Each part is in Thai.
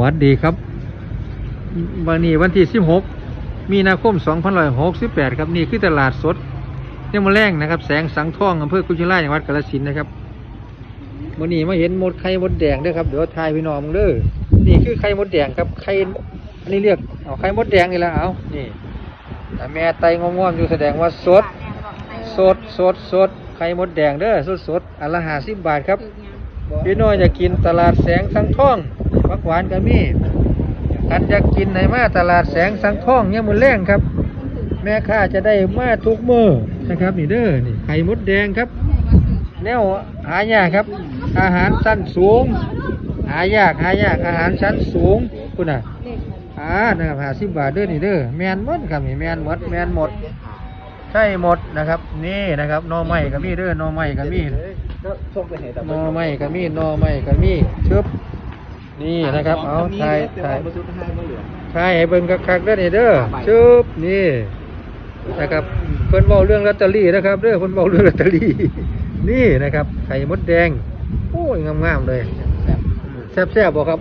วัดดีครับวันนี้วันที่ 16 มีนาคม2568 ครับนี่คือตลาดสดเนี่ยมาแรงนะครับ แสงสังท่องอำเภอกุชิล่าจังหวัดกาฬสินธุ์นะครับวันนี้มาเห็นหมดไข่มดแดงด้วยครับเดี๋ยวทายพี่น้องเด้อนี่คือไข่มดแดงครับไข่อันนี้เรียกเอาไข่มดแดงนี่ละเอานี่แต่แม่ไตงอมๆอยู่แสดงว่าสด สดสดสดไข่มดแดงเด้อสดสดอันละห้าสิบบาทครับ พี่น้อยอยากกินตลาดแสงสังท่องผักหวานก็มีอันอยากกินไหนมาตลาดแสงสังท่องเนี่ยมือแรงครับ แม่ค้าจะได้มาทุกมือนะครับนี่เด้อนี่ไข่มดแดงครับ แนวหายากครับ อาหารชั้นสูง หายากหายากอาหารชั้นสูงคุณน่ะอ่านะครับหาสิบบาทเด้อนี่เด้อแมนหมดครับนี่แมนหมดแมนหมด ใช่หมดนะครับ นี่นะครับหนอไม้ก็มีเด้อหนอไม้ก็มีก็ส่งไปให้แต่หนอไม้ก็มีหนอไม้ก็มีชึบนี่นะครับ เอาถ่ายถ่ายมาซื้อให้มาเหลือถ่ายให้เบิ่งคักๆเด้อนี่เด้อชึบนี่นะครับเพิ่นเว้าเรื่องลอตเตอรี่นะครับเด้อเพิ่นเว้าเรื่องลอตเตอรี่นี่นะครับ ไข่มดแดง โอ้ยงามๆเลยแซ่บๆบ่ครับ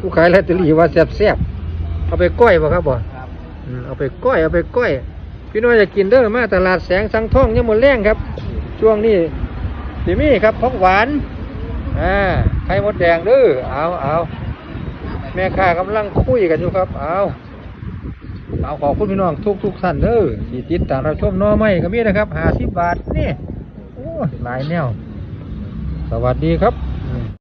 ผู้ขายลอตเตอรี่ว่าแซ่บๆเอาไปก้อยบ่ครับบ่ครับอืมเอาไปก้อยเอาไปก้อย พี่น้อยจะกินเด้อมาตลาดแสงสังทองยังหมดแรงครับ ช่วงนี้สิมี่ครับพกหวานอ่าไข่มดแดงเด้อเอาเอาแม่ค้ากำลังคุยกันอยู่ครับ เอาเอาขอบคุณพี่น้องทุกทุกท่านเด้อที่ติดตามรับชมน้อไม้ก็มีนะครับห้าสิบบาทนี่โอ้หลายแนว สวัสดีครับ